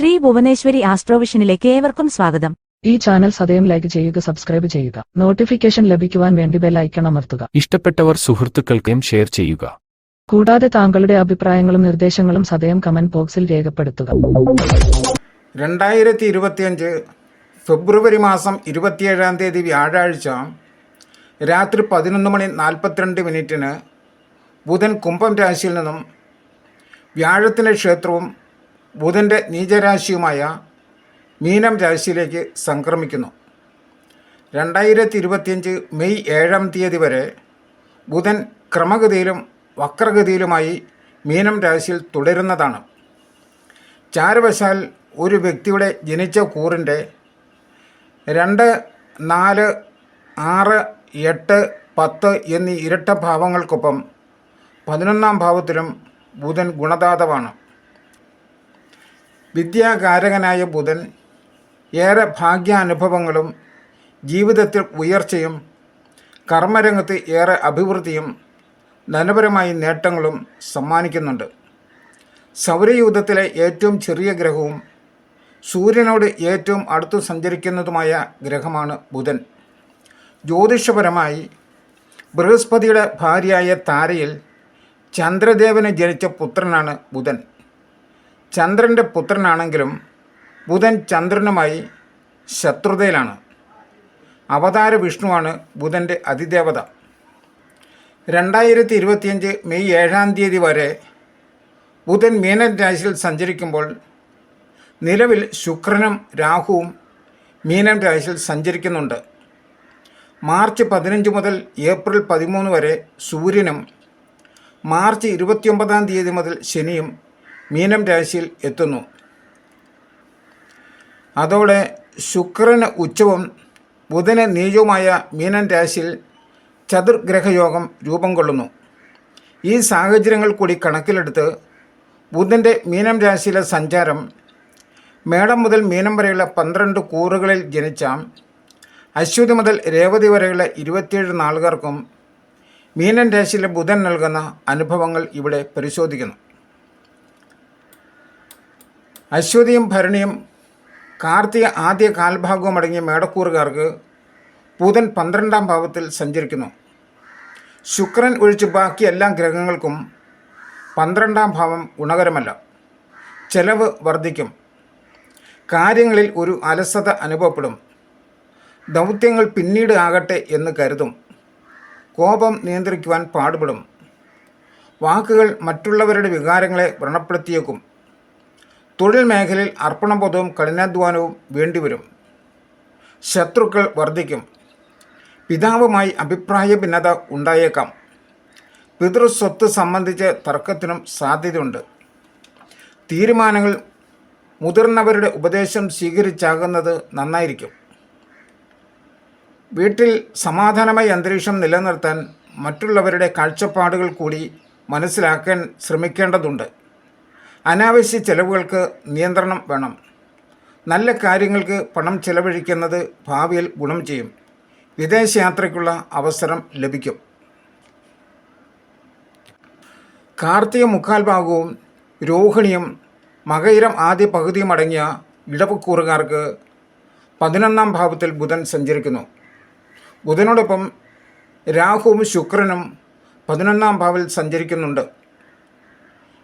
ശ്രീ ഭുവനേശ്വരി ആസ്ട്രോവിഷനിലേക്ക് ഏവർക്കും സ്വാഗതം. ഈ ചാനൽ സദയം ലൈക്ക് ചെയ്യുക സബ്സ്ക്രൈബ് ചെയ്യുക. നോട്ടിഫിക്കേഷൻ ലഭിക്കുവാൻ വേണ്ടി ബെൽ ഐക്കൺ അമർത്തുക. ഇഷ്ടപ്പെട്ടവർ സുഹൃത്തുക്കൾക്കും ഷെയർ ചെയ്യുക. കൂടാതെ താങ്കളുടെ അഭിപ്രായങ്ങളും നിർദ്ദേശങ്ങളും സദയം കമന്റ് ബോക്സിൽ രേഖപ്പെടുത്തുക. രണ്ടായിരത്തി ഇരുപത്തിയഞ്ച് ഫെബ്രുവരി മാസം ഇരുപത്തിയേഴാം തീയതി വ്യാഴാഴ്ച രാത്രി പതിനൊന്ന് മണി നാൽപ്പത്തിരണ്ട് മിനിറ്റിന് ബുധൻ കുംഭം രാശിയിൽ നിന്നും വ്യാഴത്തിന്റെ ക്ഷേത്രവും ബുധന്റെ നീചരാശിയുമായ മീനം രാശിയിലേക്ക് സംക്രമിക്കുന്നു. രണ്ടായിരത്തി ഇരുപത്തിയഞ്ച് മെയ് ഏഴാം തീയതി വരെ ബുധൻ ക്രമഗതിയിലും വക്രഗതിയിലുമായി മീനം രാശിയിൽ തുടരുന്നതാണ്. ചാരവശാൽ ഒരു വ്യക്തിയുടെ ജനിച്ച കൂറിന്റെ രണ്ട് നാല് ആറ് എട്ട് പത്ത് എന്നീ ഇരട്ട ഭാവങ്ങൾക്കൊപ്പം പതിനൊന്നാം ഭാവത്തിലും ബുധൻ ഗുണദാതമാണ് വിദ്യാകാരകനായ ബുധൻ ഏറെ ഭാഗ്യാനുഭവങ്ങളും ജീവിതത്തിൽ ഉയർച്ചയും കർമ്മരംഗത്ത് ഏറെ അഭിവൃദ്ധിയും ധനപരമായ നേട്ടങ്ങളും സമ്മാനിക്കുന്നുണ്ട്. സൗരയൂഥത്തിലെ ഏറ്റവും ചെറിയ ഗ്രഹവും സൂര്യനോട് ഏറ്റവും അടുത്തു സഞ്ചരിക്കുന്നതുമായ ഗ്രഹമാണ് ബുധൻ. ജ്യോതിഷപരമായി ബൃഹസ്പതിയുടെ ഭാര്യയായ താരയിൽ ചന്ദ്രദേവന് ജനിച്ച പുത്രനാണ് ബുധൻ. ചന്ദ്രന്റെ പുത്രനാണെങ്കിലും ബുധൻ ചന്ദ്രനുമായി ശത്രുതയിലാണ്. അവതാര വിഷ്ണുവാണ് ബുധന്റെ അതിദേവത. രണ്ടായിരത്തി ഇരുപത്തിയഞ്ച് മെയ് ഏഴാം തീയതി വരെ ബുധൻ മീനൻ രാശിയിൽ സഞ്ചരിക്കുമ്പോൾ നിലവിൽ ശുക്രനും രാഹുവും മീനൻ രാശിയിൽ സഞ്ചരിക്കുന്നുണ്ട്. മാർച്ച് പതിനഞ്ച് മുതൽ ഏപ്രിൽ പതിമൂന്ന് വരെ സൂര്യനും മാർച്ച് ഇരുപത്തിയൊമ്പതാം തീയതി മുതൽ ശനിയും മീനം രാശിയിൽ എത്തുന്നു. അതോടെ ശുക്രന് ഉച്ചവും ബുധന് നീചവുമായ മീനൻ രാശിയിൽ ചതുർഗ്രഹയോഗം രൂപം കൊള്ളുന്നു. ഈ സാഹചര്യങ്ങൾ കൂടി കണക്കിലെടുത്ത് ബുധന്റെ മീനം രാശിയിലെ സഞ്ചാരം മേടം മുതൽ മീനം വരെയുള്ള പന്ത്രണ്ട് കൂറുകളിൽ ജനിച്ച അശ്വതി മുതൽ രേവതി വരെയുള്ള ഇരുപത്തിയേഴ് നാളുകാർക്കും മീനൻ രാശിയിലെ ബുധൻ നൽകുന്ന അനുഭവങ്ങൾ ഇവിടെ പരിശോധിക്കുന്നു. അശ്വതിയും ഭരണിയും കാർത്തിക ആദ്യ കാൽഭാഗവും അടങ്ങിയ മേടക്കൂറുകാർക്ക് ബുധൻ പന്ത്രണ്ടാം ഭാവത്തിൽ സഞ്ചരിക്കുന്നു. ശുക്രൻ ഒഴിച്ച് ബാക്കി എല്ലാ ഗ്രഹങ്ങൾക്കും പന്ത്രണ്ടാം ഭാവം ഗുണകരമല്ല. ചെലവ് വർദ്ധിക്കും. കാര്യങ്ങളിൽ ഒരു അലസത അനുഭവപ്പെടും. ദൗത്യങ്ങൾ പിന്നീട് ആകട്ടെ എന്ന് കരുതും. കോപം നിയന്ത്രിക്കുവാൻ പാടുപെടും. വാക്കുകൾ മറ്റുള്ളവരുടെ വികാരങ്ങളെ വ്രണപ്പെടുത്തിയേക്കും. തൊഴിൽ മേഖലയിൽ അർപ്പണബോധവും കഠിനാധ്വാനവും വേണ്ടിവരും. ശത്രുക്കൾ വർദ്ധിക്കും പിതാവുമായി അഭിപ്രായ ഭിന്നത ഉണ്ടായേക്കാം. പിതൃസ്വത്ത് സംബന്ധിച്ച് തർക്കത്തിനും സാധ്യതയുണ്ട്. തീരുമാനങ്ങൾ മുതിർന്നവരുടെ ഉപദേശം സ്വീകരിച്ചാകുന്നത് നന്നായിരിക്കും. വീട്ടിൽ സമാധാനമായ അന്തരീക്ഷം നിലനിർത്താൻ മറ്റുള്ളവരുടെ കാഴ്ചപ്പാടുകൾ കൂടി മനസ്സിലാക്കാൻ ശ്രമിക്കേണ്ടതുണ്ട്. അനാവശ്യ ചെലവുകൾക്ക് നിയന്ത്രണം വേണം. നല്ല കാര്യങ്ങൾക്ക് പണം ചെലവഴിക്കുന്നത് ഭാവിയിൽ ഗുണം ചെയ്യും. വിദേശയാത്രയ്ക്കുള്ള അവസരം ലഭിക്കും. കാർത്തിക മുക്കാൽ ഭാഗവും രോഹിണിയും മകയിരം ആദ്യ പകുതിയും അടങ്ങിയ ഇടവക്കൂറുകാർക്ക് പതിനൊന്നാം ഭാവത്തിൽ ബുധൻ സഞ്ചരിക്കുന്നു. ബുധനോടൊപ്പം രാഹുവും ശുക്രനും പതിനൊന്നാം ഭാവിൽ സഞ്ചരിക്കുന്നുണ്ട്.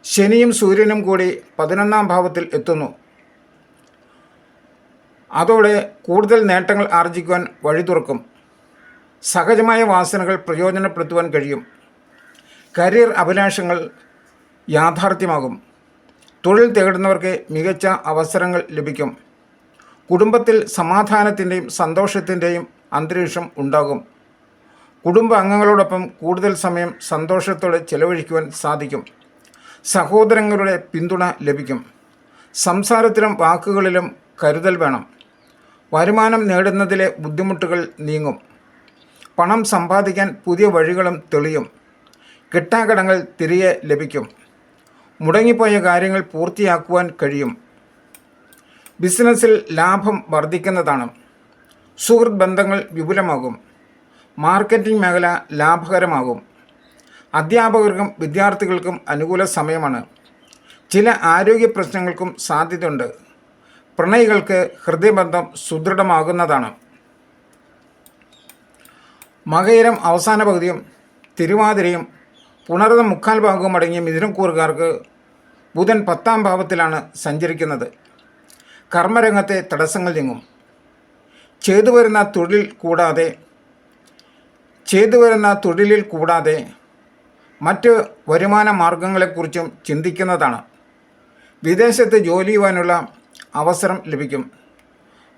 ശനിയും സൂര്യനും കൂടി പതിനൊന്നാം ഭാവത്തിൽ എത്തുന്നു. അതോടെ കൂടുതൽ നേട്ടങ്ങൾ ആർജിക്കുവാൻ വഴി തുറക്കും. സഹജമായ വാസനകൾ പ്രയോജനപ്പെടുത്തുവാൻ കഴിയും. കരിയർ അഭിലാഷങ്ങൾ യാഥാർത്ഥ്യമാകും. തൊഴിൽ തേടുന്നവർക്ക് മികച്ച അവസരങ്ങൾ ലഭിക്കും. കുടുംബത്തിൽ സമാധാനത്തിന്റെയും സന്തോഷത്തിന്റെയും അന്തരീക്ഷം ഉണ്ടാകും. കുടുംബ അംഗങ്ങളോടൊപ്പം കൂടുതൽ സമയം സന്തോഷത്തോടെ ചെലവഴിക്കുവാൻ സാധിക്കും. സഹോദരങ്ങളുടെ പിന്തുണ ലഭിക്കും. സംസാരത്തിലും വാക്കുകളിലും കരുതൽ വേണം. വരുമാനം നേടുന്നതിലെ ബുദ്ധിമുട്ടുകൾ നീങ്ങും. പണം സമ്പാദിക്കാൻ പുതിയ വഴികളും തെളിയും. കിട്ടാക്കടങ്ങൾ തിരികെ ലഭിക്കും. മുടങ്ങിപ്പോയ കാര്യങ്ങൾ പൂർത്തിയാക്കുവാൻ കഴിയും. ബിസിനസ്സിൽ ലാഭം വർദ്ധിക്കുന്നതാണ്. സുഹൃത്ത് ബന്ധങ്ങൾ വിപുലമാകും. മാർക്കറ്റിംഗ് മേഖല ലാഭകരമാകും. അധ്യാപകർക്കും വിദ്യാർത്ഥികൾക്കും അനുകൂല സമയമാണ്. ചില ആരോഗ്യ പ്രശ്നങ്ങൾക്കും സാധ്യതയുണ്ട്. പ്രണയികൾക്ക് ഹൃദയബന്ധം സുദൃഢമാകുന്നതാണ്. മകയിരം അവസാന പകുതിയും തിരുവാതിരയും പുണർന്ന മുക്കാൽ ഭാഗവും അടങ്ങിയ മിഥുനക്കൂറുകാർക്ക് ബുധൻ പത്താം ഭാവത്തിലാണ് സഞ്ചരിക്കുന്നത്. കർമ്മരംഗത്തെ തടസ്സങ്ങൾ നീങ്ങും. ചെയ്തു വരുന്ന തൊഴിൽ കൂടാതെ ചെയ്തു വരുന്ന തൊഴിലിൽ കൂടാതെ മറ്റ് വരുമാന മാർഗങ്ങളെക്കുറിച്ചും ചിന്തിക്കുന്നതാണ്. വിദേശത്ത് ജോലി ചെയ്യുവാനുള്ള അവസരം ലഭിക്കും.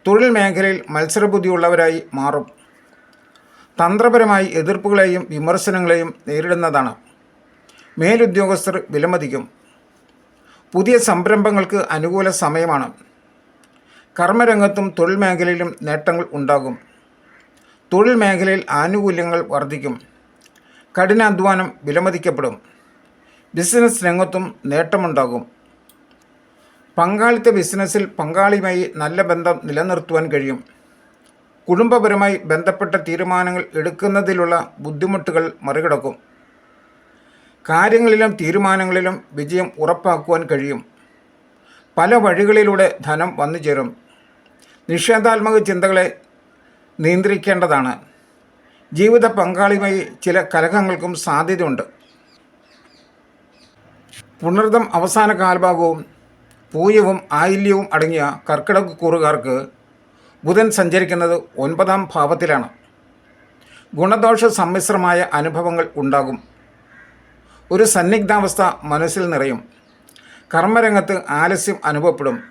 തൊഴിൽ മേഖലയിൽ മത്സരബുദ്ധിയുള്ളവരായി മാറും. തന്ത്രപരമായി എതിർപ്പുകളെയും വിമർശനങ്ങളെയും നേരിടുന്നതാണ്. മേലുദ്യോഗസ്ഥർ വിലമതിക്കും. പുതിയ സംരംഭങ്ങൾക്ക് അനുകൂല സമയമാണ്. കർമ്മരംഗത്തും തൊഴിൽ മേഖലയിലും നേട്ടങ്ങൾ ഉണ്ടാകും. തൊഴിൽ മേഖലയിൽ ആനുകൂല്യങ്ങൾ വർദ്ധിക്കും. കഠിനാധ്വാനം വിലമതിക്കപ്പെടും. ബിസിനസ് രംഗത്തും നേട്ടമുണ്ടാകും. പങ്കാളിത്ത ബിസിനസ്സിൽ പങ്കാളിയുമായി നല്ല ബന്ധം നിലനിർത്തുവാൻ കഴിയും. കുടുംബപരമായി ബന്ധപ്പെട്ട തീരുമാനങ്ങൾ എടുക്കുന്നതിലുള്ള ബുദ്ധിമുട്ടുകൾ മറികടക്കും. കാര്യങ്ങളിലും തീരുമാനങ്ങളിലും വിജയം ഉറപ്പാക്കുവാൻ കഴിയും. പല വഴികളിലൂടെ ധനം വന്നു ചേരും നിഷേധാത്മക ചിന്തകളെ നിയന്ത്രിക്കേണ്ടതാണ്. ജീവിത പങ്കാളിയുമായി ചില കലഹങ്ങൾക്കും സാധ്യതയുണ്ട്. പുണർദം അവസാന കാൽഭാഗവും പൂയവും ആയില്യവും അടങ്ങിയ കർക്കിടക കൂറുകാർക്ക് ബുധൻ സഞ്ചരിക്കുന്നത് ഒൻപതാം ഭാവത്തിലാണ്. ഗുണദോഷ സമ്മിശ്രമായ അനുഭവങ്ങൾ ഉണ്ടാകും. ഒരു സന്നിഗ്ധാവസ്ഥ മനസ്സിൽ നിറയും. കർമ്മരംഗത്ത് ആലസ്യം അനുഭവപ്പെടും.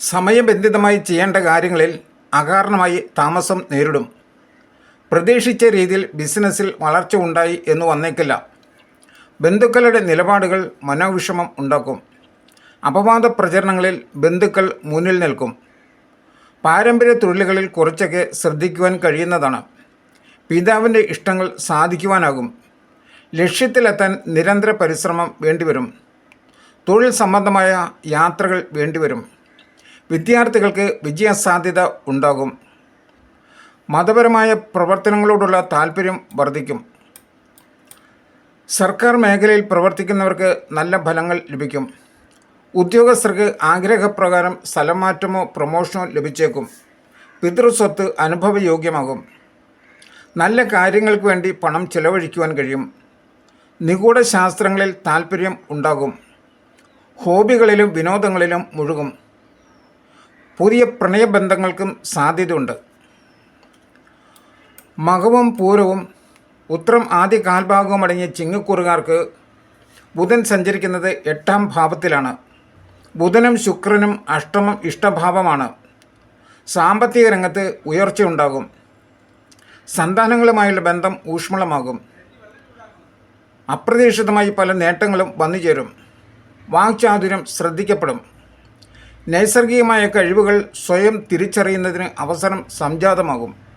സമയബന്ധിതമായി ചെയ്യേണ്ട കാര്യങ്ങളിൽ അകാരണമായി താമസം നേരിടും. പ്രതീക്ഷിച്ച രീതിയിൽ ബിസിനസ്സിൽ വളർച്ച ഉണ്ടായി എന്ന് വന്നേക്കില്ല. ബന്ധുക്കളുടെ നിലപാടുകൾ മനോവിഷമം ഉണ്ടാക്കും. അപവാദ പ്രചരണങ്ങളിൽ ബന്ധുക്കൾ മുന്നിൽ നിൽക്കും. പാരമ്പര്യ തൊഴിലുകളിൽ കുറച്ചൊക്കെ ശ്രദ്ധിക്കുവാൻ കഴിയുന്നതാണ്. പിതാവിന്റെ ഇഷ്ടങ്ങൾ സാധിക്കുവാനാകും. ലക്ഷ്യത്തിലെത്താൻ നിരന്തര പരിശ്രമം വേണ്ടിവരും. തൊഴിൽ സംബന്ധമായ യാത്രകൾ വേണ്ടിവരും. വിദ്യാർത്ഥികൾക്ക് വിജയസാധ്യത ഉണ്ടാകും. മതപരമായ പ്രവർത്തനങ്ങളോടുള്ള താല്പര്യം വർദ്ധിക്കും. സർക്കാർ മേഖലയിൽ പ്രവർത്തിക്കുന്നവർക്ക് നല്ല ഫലങ്ങൾ ലഭിക്കും. ഉദ്യോഗസ്ഥർക്ക് ആഗ്രഹപ്രകാരം സ്ഥലമാറ്റമോ പ്രൊമോഷനോ ലഭിച്ചേക്കും. പിതൃസ്വത്ത് അനുഭവയോഗ്യമാകും. നല്ല കാര്യങ്ങൾക്ക് വേണ്ടി പണം ചെലവഴിക്കുവാൻ കഴിയും. നിഗൂഢ ശാസ്ത്രങ്ങളിൽ താല്പര്യം ഉണ്ടാകും. ഹോബികളിലും വിനോദങ്ങളിലും മുഴുകും. പുതിയ പ്രണയബന്ധങ്ങൾക്കും സാധ്യതയുണ്ട്. മകവും പൂരവും ഉത്രം ആദ്യ കാൽഭാഗവും അടങ്ങിയ ചിങ്ങക്കൂറുകാർക്ക് ബുധൻ സഞ്ചരിക്കുന്നത് എട്ടാം ഭാവത്തിലാണ്. ബുധനും ശുക്രനും അഷ്ടമം ഇഷ്ടഭാവമാണ്. സാമ്പത്തിക രംഗത്ത് ഉയർച്ചയുണ്ടാകും. സന്താനങ്ങളുമായുള്ള ബന്ധം ഊഷ്മളമാകും. അപ്രതീക്ഷിതമായി പല നേട്ടങ്ങളും വന്നുചേരും. വാക്ചാതുര്യം ശ്രദ്ധിക്കപ്പെടും. നൈസർഗികമായ കഴിവുകൾ സ്വയം തിരിച്ചറിയുന്നതിന് അവസരം സംജാതമാകും.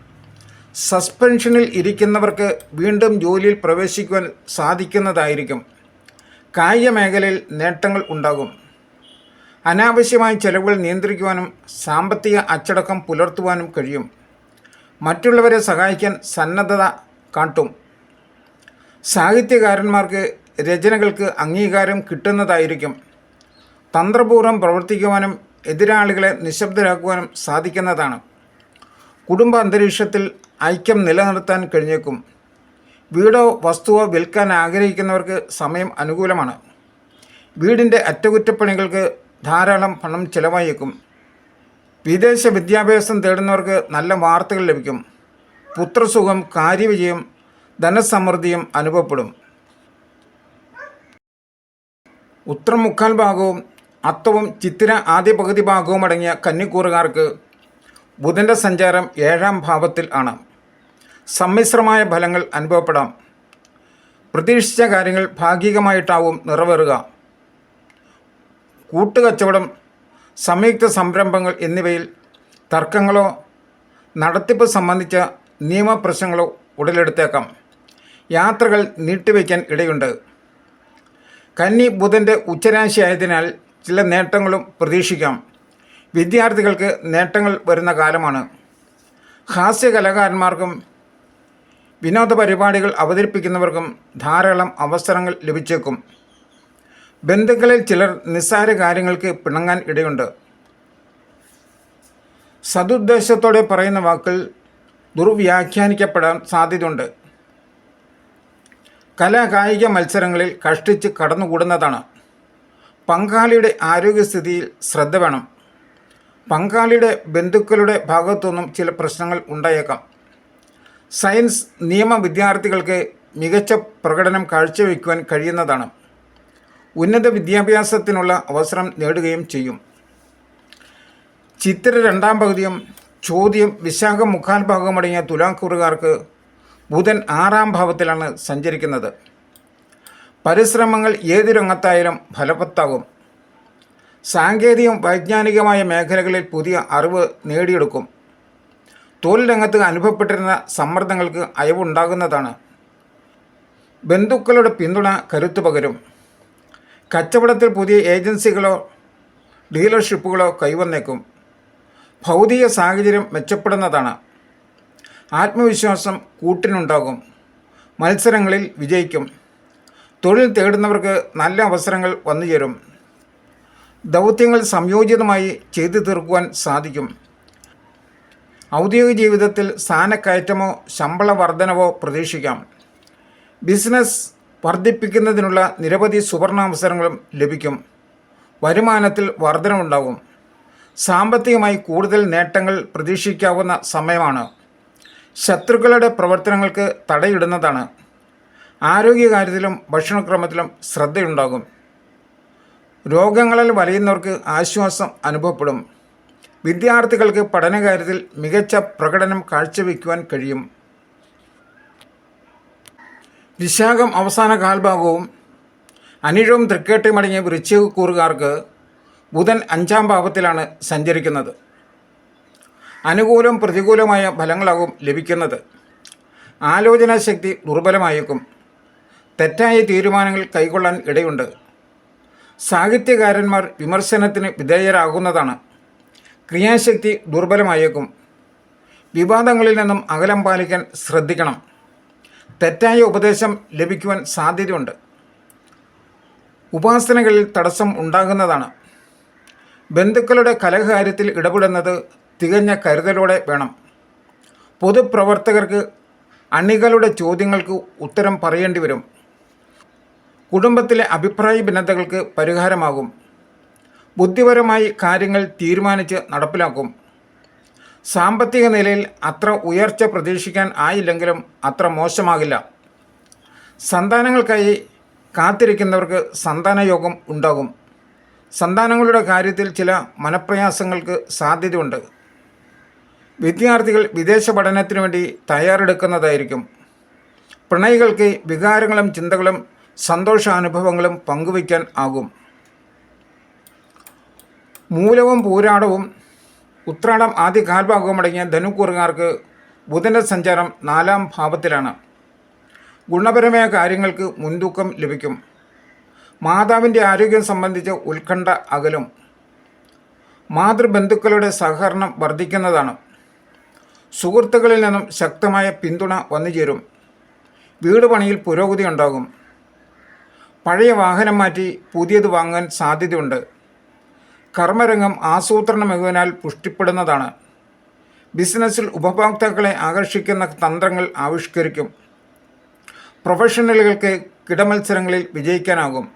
സസ്പെൻഷനിൽ ഇരിക്കുന്നവർക്ക് വീണ്ടും ജോലിയിൽ പ്രവേശിക്കുവാൻ സാധിക്കുന്നതായിരിക്കും. കായിക മേഖലയിൽ നേട്ടങ്ങൾ ഉണ്ടാകും. അനാവശ്യമായ ചെലവുകൾ നിയന്ത്രിക്കുവാനും സാമ്പത്തിക അച്ചടക്കം പുലർത്തുവാനും കഴിയും. മറ്റുള്ളവരെ സഹായിക്കാൻ സന്നദ്ധത കാട്ടും. സാഹിത്യകാരന്മാർക്ക് രചനകൾക്ക് അംഗീകാരം കിട്ടുന്നതായിരിക്കും. തന്ത്രപൂർവം പ്രവർത്തിക്കുവാനും എതിരാളികളെ നിശബ്ദരാക്കുവാനും സാധിക്കുന്നതാണ്. കുടുംബ അന്തരീക്ഷത്തിൽ ഐക്യം നിലനിർത്താൻ കഴിഞ്ഞേക്കും. വീടോ വസ്തുവോ വിൽക്കാൻ ആഗ്രഹിക്കുന്നവർക്ക് സമയം അനുകൂലമാണ്. വീടിന്റെ അറ്റകുറ്റപ്പണികൾക്ക് ധാരാളം പണം ചിലവായേക്കും. വിദേശ വിദ്യാഭ്യാസം തേടുന്നവർക്ക് നല്ല വാർത്തകൾ ലഭിക്കും. പുത്രസുഖം കാര്യവിജയം ധനസമൃദ്ധിയും അനുഭവപ്പെടും. ഉത്തരം മുക്കാൽ ഭാഗവും അത്തവും ചിത്തിര ആദ്യ പകുതി ഭാഗവും അടങ്ങിയ കന്നിക്കൂറുകാർക്ക് ബുധന്റെ സഞ്ചാരം ഏഴാം ഭാവത്തിൽ ആണ്. സമ്മിശ്രമായ ഫലങ്ങൾ അനുഭവപ്പെടാം. പ്രതീക്ഷിച്ച കാര്യങ്ങൾ ഭാഗികമായിട്ടാവും നിറവേറുക. കൂട്ടുകച്ചവടം സംയുക്ത സംരംഭങ്ങൾ എന്നിവയിൽ തർക്കങ്ങളോ നടത്തിപ്പ് സംബന്ധിച്ച നിയമപ്രശ്നങ്ങളോ ഉടലെടുത്തേക്കാം. യാത്രകൾ നീട്ടിവയ്ക്കാൻ ഇടയുണ്ട്. കന്നി ബുധന്റെ ഉച്ചരാശിയായതിനാൽ ചില നേട്ടങ്ങളും പ്രതീക്ഷിക്കാം. വിദ്യാർത്ഥികൾക്ക് നേട്ടങ്ങൾ വരുന്ന കാലമാണ്. ഹാസ്യ കലാകാരന്മാർക്കും വിനോദ പരിപാടികൾ അവതരിപ്പിക്കുന്നവർക്കും ധാരാളം അവസരങ്ങൾ ലഭിച്ചേക്കും. ബന്ധുക്കളിൽ ചിലർ നിസ്സാര കാര്യങ്ങൾക്ക് പിണങ്ങാൻ ഇടയുണ്ട്. സതുദ്ദേശത്തോടെ പറയുന്ന വാക്കിൽ ദുർവ്യാഖ്യാനിക്കപ്പെടാൻ സാധ്യതയുണ്ട്. കലാകായിക മത്സരങ്ങളിൽ കഷ്ടിച്ച് കടന്നുകൂടുന്നതാണ്. പങ്കാളിയുടെ ആരോഗ്യസ്ഥിതിയിൽ ശ്രദ്ധ വേണം. പങ്കാളിയുടെ ബന്ധുക്കളുടെ ഭാഗത്തുനിന്നും ചില പ്രശ്നങ്ങൾ ഉണ്ടായേക്കാം. സയൻസ് നിയമ വിദ്യാർത്ഥികൾക്ക് മികച്ച പ്രകടനം കാഴ്ചവെക്കുവാൻ കഴിയുന്നതാണ്. ഉന്നത വിദ്യാഭ്യാസത്തിനുള്ള അവസരം നേടുകയും ചെയ്യും. ചിത്ര രണ്ടാം പകുതിയും ചോദ്യം വിശാഖം മുക്കാൽ ഭാഗമടങ്ങിയ തുലാക്കൂറുകാർക്ക് ബുധൻ ആറാം ഭാവത്തിലാണ് സഞ്ചരിക്കുന്നത്. പരിശ്രമങ്ങൾ ഏത് രംഗത്തായാലും ഫലവത്താകും. സാങ്കേതികം വൈജ്ഞാനികമായ മേഖലകളിൽ പുതിയ അറിവ് നേടിയെടുക്കും. തൊഴിൽ രംഗത്ത് അനുഭവപ്പെട്ടിരുന്ന സമ്മർദ്ദങ്ങൾക്ക് അയവുണ്ടാകുന്നതാണ്. ബന്ധുക്കളുടെ പിന്തുണ കരുത്തു പകരും. കച്ചവടത്തിൽ പുതിയ ഏജൻസികളോ ഡീലർഷിപ്പുകളോ കൈവന്നേക്കും. ഭൗതിക സാഹചര്യം മെച്ചപ്പെടുന്നതാണ്. ആത്മവിശ്വാസം കൂട്ടിനുണ്ടാകും. മത്സരങ്ങളിൽ വിജയിക്കും. തൊഴിൽ തേടുന്നവർക്ക് നല്ല അവസരങ്ങൾ വന്നുചേരും. ദൗത്യങ്ങൾ സംയോജിതമായി ചെയ്തു തീർക്കുവാൻ സാധിക്കും. ഔദ്യോഗിക ജീവിതത്തിൽ സ്ഥാനക്കയറ്റമോ ശമ്പള വർധനവോ പ്രതീക്ഷിക്കാം. ബിസിനസ് വർദ്ധിപ്പിക്കുന്നതിനുള്ള നിരവധി സുവർണാവസരങ്ങളും ലഭിക്കും. വരുമാനത്തിൽ വർധനമുണ്ടാകും സാമ്പത്തികമായി കൂടുതൽ നേട്ടങ്ങൾ പ്രതീക്ഷിക്കാവുന്ന സമയമാണ്. ശത്രുക്കളുടെ പ്രവർത്തനങ്ങൾക്ക് തടയിടുന്നതാണ്. ആരോഗ്യകാര്യത്തിലും ഭക്ഷണക്രമത്തിലും ശ്രദ്ധയുണ്ടാകും. രോഗങ്ങളിൽ വലയുന്നവർക്ക് ആശ്വാസം അനുഭവപ്പെടും. വിദ്യാർത്ഥികൾക്ക് പഠനകാര്യത്തിൽ മികച്ച പ്രകടനം കാഴ്ചവെക്കുവാൻ കഴിയും. വിശാഖം അവസാന കാൽഭാഗവും അനിഴവും തൃക്കേട്ടും അടങ്ങിയ വൃശ്ചിക കൂറുകാർക്ക് ബുധൻ അഞ്ചാം ഭാവത്തിലാണ് സഞ്ചരിക്കുന്നത്. അനുകൂലം പ്രതികൂലമായ ഫലങ്ങളാകും ലഭിക്കുന്നത്. ആലോചനാശക്തി ദുർബലമായേക്കും. തെറ്റായ തീരുമാനങ്ങൾ കൈക്കൊള്ളാൻ ഇടയുണ്ട്. സാഹിത്യകാരന്മാർ വിമർശനത്തിന് വിധേയരാകുന്നതാണ്. ക്രിയാശക്തി ദുർബലമായേക്കും. വിവാദങ്ങളിൽ നിന്നും അകലം പാലിക്കാൻ ശ്രദ്ധിക്കണം. തെറ്റായ ഉപദേശം ലഭിക്കുവാൻ സാധ്യതയുണ്ട്. ഉപാസനകളിൽ തടസ്സം ഉണ്ടാകുന്നതാണ്. ബന്ധുക്കളുടെ കലഹകാര്യത്തിൽ ഇടപെടുന്നത് തികഞ്ഞ കരുതലോടെ വേണം. പൊതുപ്രവർത്തകർക്ക് അണികളുടെ ചോദ്യങ്ങൾക്ക് ഉത്തരം പറയേണ്ടി വരും. കുടുംബത്തിലെ അഭിപ്രായ ഭിന്നതകൾക്ക് പരിഹാരമാകും. ബുദ്ധിപരമായി കാര്യങ്ങൾ തീരുമാനിച്ച് നടപ്പിലാക്കും. സാമ്പത്തിക നിലയിൽ അത്ര ഉയർച്ച പ്രതീക്ഷിക്കാൻ ആയില്ലെങ്കിലും അത്ര മോശമാകില്ല. സന്താനങ്ങൾക്കായി കാത്തിരിക്കുന്നവർക്ക് സന്താനയോഗം ഉണ്ടാകും. സന്താനങ്ങളുടെ കാര്യത്തിൽ ചില മനപ്രയാസങ്ങൾക്ക് സാധ്യതയുണ്ട്. വിദ്യാർത്ഥികൾ വിദേശ പഠനത്തിനു വേണ്ടി തയ്യാറെടുക്കുന്നതായിരിക്കും. പ്രണയികൾക്ക് വികാരങ്ങളും ചിന്തകളും സന്തോഷാനുഭവങ്ങളും പങ്കുവയ്ക്കാൻ ആകും. മൂലവും പൂരാടവും ഉത്രാടം ആദ്യ കാൽഭാഗവും അടങ്ങിയ ധനുക്കൂറുകാർക്ക് ബുധന്റെ സഞ്ചാരം നാലാം ഭാവത്തിലാണ്. ഗുണപരമായ കാര്യങ്ങൾക്ക് മുൻതൂക്കം ലഭിക്കും. മാതാവിന്റെ ആരോഗ്യം സംബന്ധിച്ച് ഉത്കണ്ഠ അകലും. മാതൃബന്ധുക്കളുടെ സഹകരണം വർദ്ധിക്കുന്നതാണ്. സുഹൃത്തുക്കളിൽ നിന്നും ശക്തമായ പിന്തുണ വന്നുചേരും. വീട് പണിയിൽ പുരോഗതി ഉണ്ടാകും. പഴയ വാഹനം മാറ്റി പുതിയത് വാങ്ങാൻ സാധ്യതയുണ്ട്. കർമ്മരംഗം ആസൂത്രണ മികവിനാൽ പുഷ്ടിപ്പെടുന്നതാണ്. ബിസിനസ്സിൽ ഉപഭോക്താക്കളെ ആകർഷിക്കുന്ന തന്ത്രങ്ങൾ ആവിഷ്കരിക്കും. പ്രൊഫഷണലുകൾക്ക് കിടമത്സരങ്ങളിൽ വിജയിക്കാനാകും.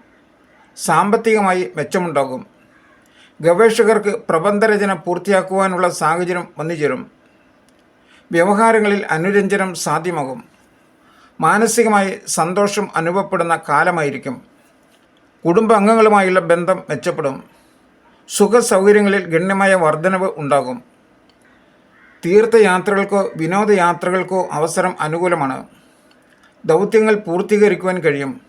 സാമ്പത്തികമായി മെച്ചമുണ്ടാകും. ഗവേഷകർക്ക് പ്രബന്ധരചന പൂർത്തിയാക്കുവാനുള്ള സാഹചര്യം വന്നുചേരും. വ്യവഹാരങ്ങളിൽ അനുരഞ്ജനം സാധ്യമാകും. മാനസികമായി സന്തോഷം അനുഭവപ്പെടുന്ന കാലമായിരിക്കും. കുടുംബാംഗങ്ങളുമായുള്ള ബന്ധം മെച്ചപ്പെടും. സുഖ സൗകര്യങ്ങളിൽ ഗണ്യമായ വർധനവ് ഉണ്ടാകും. തീർത്ഥയാത്രകൾക്കോ വിനോദയാത്രകൾക്കോ അവസരം അനുകൂലമാണ്. ദൗത്യങ്ങൾ പൂർത്തീകരിക്കുവാൻ കഴിയും.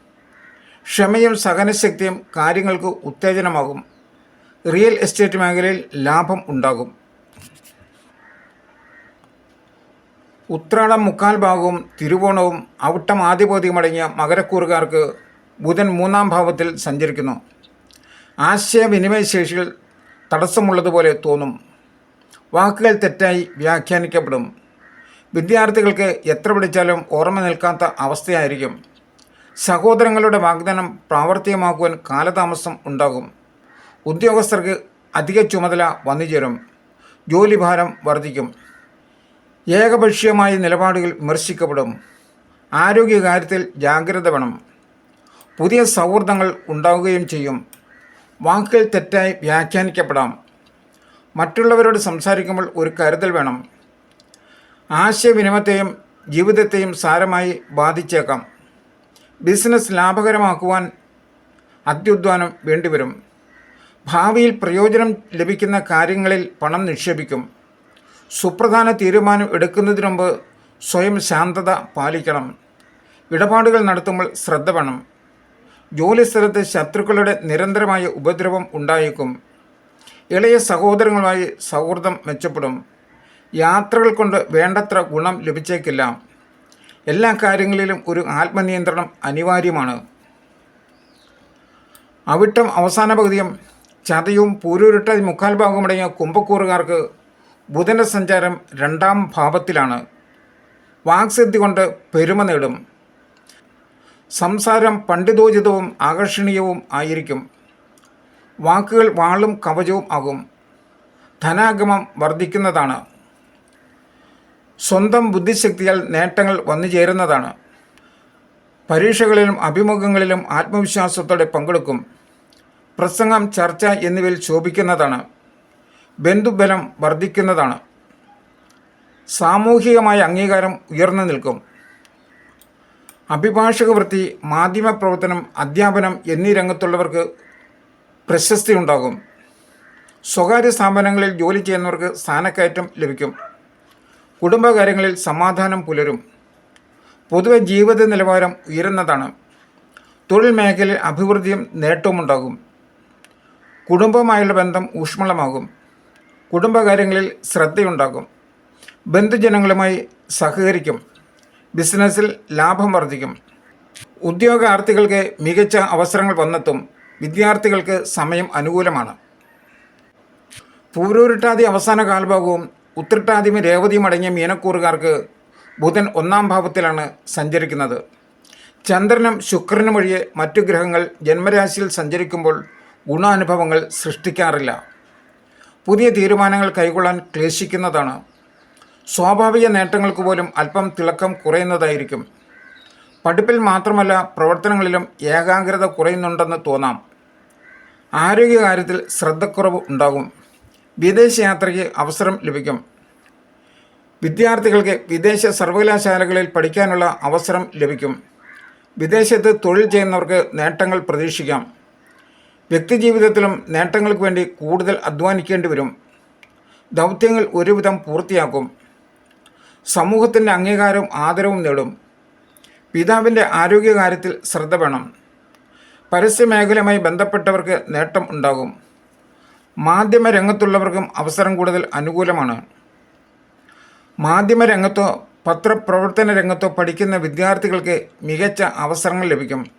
ക്ഷമയും സഹനശക്തിയും കാര്യങ്ങൾക്ക് ഉത്തേജനമാകും. റിയൽ എസ്റ്റേറ്റ് മേഖലയിൽ ലാഭം ഉണ്ടാകും. ഉത്രാടം മുക്കാൽ ഭാഗവും തിരുവോണവും അവിട്ടം ആദ്യപോതിയും അടങ്ങിയ മകരക്കൂറുകാർക്ക് ബുധൻ മൂന്നാം ഭാവത്തിൽ സഞ്ചരിക്കുന്നു. ആശയവിനിമയ ശേഷികൾ തടസ്സമുള്ളതുപോലെ തോന്നും. വാക്കുകൾ തെറ്റായി വ്യാഖ്യാനിക്കപ്പെടും. വിദ്യാർത്ഥികൾക്ക് എത്ര പഠിച്ചാലും ഓർമ്മ നിൽക്കാത്ത അവസ്ഥയായിരിക്കും. സഹോദരങ്ങളുടെ വാഗ്ദാനം പ്രാവർത്തികമാക്കുവാൻ കാലതാമസം ഉണ്ടാകും. ഉദ്യോഗസ്ഥർക്ക് അധിക ചുമതല വന്നുചേരും. ജോലിഭാരം വർദ്ധിക്കും. ഏകപക്ഷീയമായ നിലപാടുകൾ വിമർശിക്കപ്പെടും. ആരോഗ്യകാര്യത്തിൽ ജാഗ്രത വേണം. പുതിയ സൗഹൃദങ്ങൾ ഉണ്ടാവുകയും ചെയ്യും. വാക്കുകൾ തെറ്റായി വ്യാഖ്യാനിക്കപ്പെടാം. മറ്റുള്ളവരോട് സംസാരിക്കുമ്പോൾ ഒരു കരുതൽ വേണം. ആശയവിനിമയത്തെയും ജീവിതത്തെയും സാരമായി ബാധിച്ചേക്കാം. ബിസിനസ് ലാഭകരമാക്കുവാൻ അത്യുദ്ധാനം വേണ്ടിവരും. ഭാവിയിൽ പ്രയോജനം ലഭിക്കുന്ന കാര്യങ്ങളിൽ പണം നിക്ഷേപിക്കും. സുപ്രധാന തീരുമാനം എടുക്കുന്നതിന് മുമ്പ് സ്വയം ശാന്തത പാലിക്കണം. ഇടപാടുകൾ നടത്തുമ്പോൾ ശ്രദ്ധ വേണം. ജോലിസ്ഥലത്ത് ശത്രുക്കളുടെ നിരന്തരമായ ഉപദ്രവം ഉണ്ടായേക്കും. ഇളയ സഹോദരങ്ങളുമായി സൗഹൃദം മെച്ചപ്പെടും. യാത്രകൾ കൊണ്ട് വേണ്ടത്ര ഗുണം ലഭിച്ചേക്കില്ല. എല്ലാ കാര്യങ്ങളിലും ഒരു ആത്മനിയന്ത്രണം അനിവാര്യമാണ്. അവിട്ടം അവസാന പകുതിയും ചതയും പൂരൂരുട്ട മുക്കാൽ ഭാഗമടങ്ങിയ കുംഭക്കൂറുകാർക്ക് ബുധന്റെ സഞ്ചാരം രണ്ടാം ഭാവത്തിലാണ്. വാക്സിദ്ധി കൊണ്ട് പെരുമ നേടും? സംസാരം പണ്ഡിതോചിതവും ആകർഷണീയവും ആയിരിക്കും. വാക്കുകൾ വാളും കവചവും ആകും. ധനാഗമം വർദ്ധിക്കുന്നതാണ്. സ്വന്തം ബുദ്ധിശക്തിയാൽ നേട്ടങ്ങൾ വന്നു ചേരുന്നതാണ്. പരീക്ഷകളിലും അഭിമുഖങ്ങളിലും ആത്മവിശ്വാസത്തോടെ പങ്കെടുക്കും. പ്രസംഗം ചർച്ച എന്നിവയിൽ ശോഭിക്കുന്നതാണ്. ബന്ധുബലം വർദ്ധിക്കുന്നതാണ്. സാമൂഹികമായ അംഗീകാരം ഉയർന്നു നിൽക്കും. അഭിഭാഷക വൃത്തി മാധ്യമപ്രവർത്തനം അധ്യാപനം എന്നീ രംഗത്തുള്ളവർക്ക് പ്രശസ്തി ഉണ്ടാകും സ്വകാര്യ സ്ഥാപനങ്ങളിൽ ജോലി ചെയ്യുന്നവർക്ക് സ്ഥാനക്കയറ്റം ലഭിക്കും. കുടുംബകാര്യങ്ങളിൽ സമാധാനം പുലരും. പൊതുവെ ജീവിത നിലവാരം ഉയരുന്നതാണ്. തൊഴിൽ മേഖലയിൽ അഭിവൃദ്ധിയും നേട്ടവുമുണ്ടാകും. കുടുംബമായുള്ള ബന്ധം ഊഷ്മളമാകും. കുടുംബകാര്യങ്ങളിൽ ശ്രദ്ധയുണ്ടാകും. ബന്ധുജനങ്ങളുമായി സഹകരിക്കും. ബിസിനസ്സിൽ ലാഭം വർദ്ധിക്കും. ഉദ്യോഗാർത്ഥികൾക്ക് മികച്ച അവസരങ്ങൾ വന്നെത്തും. വിദ്യാർത്ഥികൾക്ക് സമയം അനുകൂലമാണ്. പൂരൂരിട്ടാതി അവസാന കാൽഭാഗവും ഉത്രട്ടാതിയും രേവതിയും അടങ്ങിയ മീനക്കൂറുകാർക്ക് ബുധൻ ഒന്നാം ഭാവത്തിലാണ് സഞ്ചരിക്കുന്നത്. ചന്ദ്രനും ശുക്രനും വഴിയെ മറ്റു ഗ്രഹങ്ങൾ ജന്മരാശിയിൽ സഞ്ചരിക്കുമ്പോൾ ഗുണാനുഭവങ്ങൾ സൃഷ്ടിക്കാറില്ല. പുതിയ തീരുമാനങ്ങൾ കൈക്കൊള്ളാൻ ക്ലേശിക്കുന്നതാണ്. സ്വാഭാവിക നേട്ടങ്ങൾക്ക് പോലും അല്പം തിളക്കം കുറയുന്നതായിരിക്കും. പഠിപ്പിൽ മാത്രമല്ല പ്രവർത്തനങ്ങളിലും ഏകാഗ്രത കുറയുന്നുണ്ടെന്ന് തോന്നാം. ആരോഗ്യകാര്യത്തിൽ ശ്രദ്ധക്കുറവ് ഉണ്ടാകും. വിദേശയാത്രയ്ക്ക് അവസരം ലഭിക്കും. വിദ്യാർത്ഥികൾക്ക് വിദേശ സർവകലാശാലകളിൽ പഠിക്കാനുള്ള അവസരം ലഭിക്കും. വിദേശത്ത് തൊഴിൽ ചെയ്യുന്നവർക്ക് നേട്ടങ്ങൾ പ്രതീക്ഷിക്കാം. വ്യക്തിജീവിതത്തിലും നേട്ടങ്ങൾക്ക് വേണ്ടി കൂടുതൽ അധ്വാനിക്കേണ്ടി വരും. ദൗത്യങ്ങൾ ഒരുവിധം പൂർത്തിയാക്കും. സമൂഹത്തിന്റെ അംഗീകാരവും ആദരവും നേടും. പിതാവിന്റെ ആരോഗ്യകാര്യത്തിൽ ശ്രദ്ധ വേണം. പരസ്യമേഖലയുമായി ബന്ധപ്പെട്ടവർക്ക് നേട്ടം ഉണ്ടാകും. മാധ്യമ രംഗത്തുള്ളവർക്കും അവസരം കൂടുതൽ അനുകൂലമാണ്. മാധ്യമ രംഗത്തോ പത്രപ്രവർത്തന രംഗത്തോ പഠിക്കുന്ന വിദ്യാർത്ഥികൾക്ക് മികച്ച അവസരങ്ങൾ ലഭിക്കും.